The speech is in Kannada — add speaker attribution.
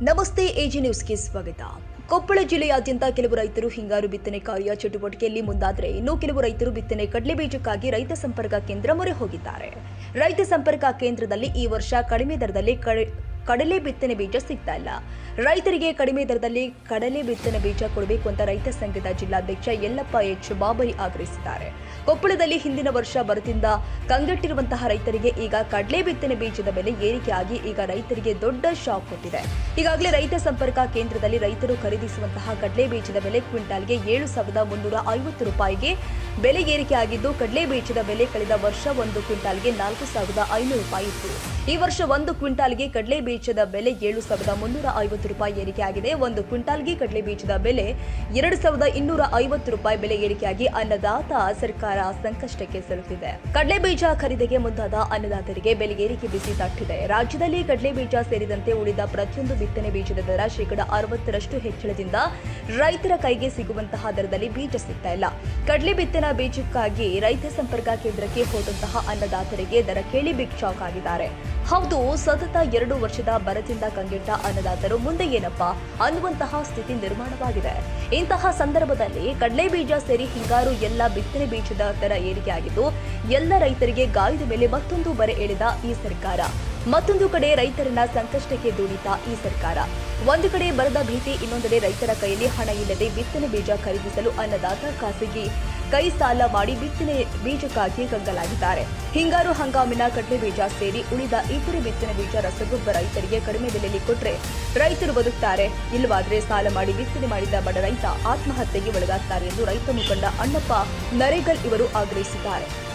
Speaker 1: ನಮಸ್ತೆ, ಎಜಿ ನ್ಯೂಸ್ಗೆ ಸ್ವಾಗತ. ಕೊಪ್ಪಳ ಜಿಲ್ಲೆಯಾದ್ಯಂತ ಕೆಲವು ರೈತರು ಹಿಂಗಾರು ಬಿತ್ತನೆ ಕಾರ್ಯ ಚಟುವಟಿಕೆಯಲ್ಲಿ ಮುಂದಾದರೆ ಇನ್ನು ಕೆಲವು ರೈತರು ಬಿತ್ತನೆ ಕಡಲೆ ಬೀಜಕ್ಕಾಗಿ ರೈತ ಸಂಪರ್ಕ ಕೇಂದ್ರ ಮೊರೆ ಹೋಗಿದ್ದಾರೆ. ರೈತ ಸಂಪರ್ಕ ಕೇಂದ್ರದಲ್ಲಿ ಈ ವರ್ಷ ಕಡಿಮೆ ದರದಲ್ಲಿ ಕಡಲೆ ಬಿತ್ತನೆ ಬೀಜ ಸಿಗ್ತಾ ಇಲ್ಲ. ರೈತರಿಗೆ ಕಡಿಮೆ ದರದಲ್ಲಿ ಕಡಲೆ ಬಿತ್ತನೆ ಬೀಜ ಕೊಡಬೇಕು ಅಂತ ರೈತ ಸಂಘದ ಜಿಲ್ಲಾಧ್ಯಕ್ಷ ಯಲ್ಲಪ್ಪ ಎಚ್ ಬಾಬರಿ ಆಗ್ರಹಿಸಿದ್ದಾರೆ. ಕೊಪ್ಪಳದಲ್ಲಿ ಹಿಂದಿನ ವರ್ಷ ಬರದಿಂದ ಕಂಗೆಟ್ಟಿರುವಂತಹ ರೈತರಿಗೆ ಈಗ ಕಡಲೆ ಬಿತ್ತನೆ ಬೀಜದ ಬೆಲೆ ಏರಿಕೆಯಾಗಿ ಈಗ ರೈತರಿಗೆ ದೊಡ್ಡ ಶಾಕ್ ಕೊಟ್ಟಿದೆ ಈಗಾಗಲೇ ರೈತ ಸಂಪರ್ಕ ಕೇಂದ್ರದಲ್ಲಿ ರೈತರು ಖರೀದಿಸುವಂತಹ ಕಡಲೆ ಬೀಜದ ಬೆಲೆ ಕ್ವಿಂಟಾಲ್ಗೆ ಏಳು ಸಾವಿರದ ಮುನ್ನೂರ ಐವತ್ತು ರೂಪಾಯಿಗೆ ಬೆಲೆ ಏರಿಕೆಯಾಗಿದ್ದು ಕಡಲೆ ಬೀಜದ ಬೆಲೆ ಕಳೆದ ವರ್ಷ ಒಂದು ಕ್ವಿಂಟಾಲ್ಗೆ ನಾಲ್ಕು ಸಾವಿರದ ಐನೂರು ರೂಪಾಯಿ ಇತ್ತು. ಈ ವರ್ಷ ಒಂದು ಕ್ವಿಂಟಾಲ್ಗೆ ಕಡಲೆ ಬೀಜದ ಬೆಲೆ ಏಳು ಸಾವಿರದ ಮುನ್ನೂರ ಐವತ್ತು ರೂಪಾಯಿ ಏರಿಕೆಯಾಗಿದೆ ಒಂದು ಕ್ವಿಂಟಾಲ್ಗೆ ಕಡಲೆ ಬೀಜದ ಬೆಲೆ ಎರಡು ಸಾವಿರದ ಇನ್ನೂರ ಐವತ್ತು ರೂಪಾಯಿ ಬೆಲೆ ಏರಿಕೆಯಾಗಿ ಅನ್ನದಾತ ಸರ್ಕಾರ ಸಂಕಷ್ಟಕ್ಕೆ ಸಿಲುಕಿದೆ. ಕಡಲೆ ಬೀಜ ಖರೀದಿಗೆ ಮುಂದಾದ ಅನ್ನದಾತರಿಗೆ ಬೆಲೆ ಏರಿಕೆ ಬಿಸಿ ತಟ್ಟಿದೆ. ರಾಜ್ಯದಲ್ಲಿ ಕಡಲೆ ಬೀಜ ಸೇರಿದಂತೆ ಉಳಿದ ಪ್ರತಿಯೊಂದು ಬಿತ್ತನೆ ಬೀಜದ ದರ ಶೇಕಡ ಅರವತ್ತರಷ್ಟು ಹೆಚ್ಚಳದಿಂದ ರೈತರ ಕೈಗೆ ಸಿಗುವಂತಹ ದರದಲ್ಲಿ ಬೀಜ ಸಿಗ್ತಾ ಇಲ್ಲ. ಕಡಲೆ ಬಿತ್ತನೆ ಬೀಜಕ್ಕಾಗಿ ರೈತ ಸಂಪರ್ಕ ಕೇಂದ್ರಕ್ಕೆ ಹೋದಂತಹ ಅನ್ನದಾತರಿಗೆ ದರ ಕೇಳಿ ಬಿಗ್ ಶಾಕ್ ಆಗಿದ್ದಾರೆ. ಹೌದು, ಸತತ ಎರಡು ವರ್ಷದ ಬರದಿಂದ ಕಂಗೆಟ್ಟ ಅನ್ನದಾತರು ಮುಂದೆ ಏನಪ್ಪಾ ಅನ್ನುವಂತಹ ಸ್ಥಿತಿ ನಿರ್ಮಾಣವಾಗಿದೆ. ಇಂತಹ ಸಂದರ್ಭದಲ್ಲಿ ಕಡಲೆ ಬೀಜ ಸೇರಿ ಹಿಂಗಾರು ಎಲ್ಲ ಬಿತ್ತನೆ ಬೀಜದ ದರ ಏರಿಕೆಯಾಗಿದ್ದು ಎಲ್ಲ ರೈತರಿಗೆ ಗಾಯದ ಮೇಲೆ ಮತ್ತೊಂದು ಬರೆ ಎಳೆದ ಈ ಸರ್ಕಾರ. ಮತ್ತೊಂದು ಕಡೆ ರೈತರನ್ನ ಸಂಕಷ್ಟಕ್ಕೆ ದೂಡಿತ ಈ ಸರ್ಕಾರ. ಒಂದು ಕಡೆ ಬರದ ಭೀತಿ, ಇನ್ನೊಂದೆಡೆ ರೈತರ ಕೈಯಲ್ಲಿ ಹಣ ಇಲ್ಲದೆ ಬಿತ್ತನೆ ಬೀಜ ಖರೀದಿಸಲು ಅನ್ನದಾತ ಖಾಸಗಿ ಕೈ ಸಾಲ ಮಾಡಿ ಬಿತ್ತನೆ ಬೀಜಕ್ಕಾಗಿ ಕಂಗಲಾಗಿದ್ದಾರೆ. ಹಿಂಗಾರು ಹಂಗಾಮಿನ ಕಡಲೆ ಬೀಜ ಸೇರಿ ಉಳಿದ ಇತರೆ ಬಿತ್ತನೆ ಬೀಜ ರಸಗೊಬ್ಬರ ರೈತರಿಗೆ ಕಡಿಮೆ ಬೆಲೆಯಲ್ಲಿ ಕೊಟ್ರೆ ರೈತರು ಬದುಕ್ತಾರೆ. ಇಲ್ಲವಾದರೆ ಸಾಲ ಮಾಡಿ ಬಿತ್ತನೆ ಮಾಡಿದ ಬಡ ಆತ್ಮಹತ್ಯೆಗೆ ಒಳಗಾಗ್ತಾರೆ ಎಂದು ರೈತ ಮುಖಂಡ ಅಣ್ಣಪ್ಪ ನರೇಗಲ್ ಇವರು ಆಗ್ರಹಿಸಿದ್ದಾರೆ.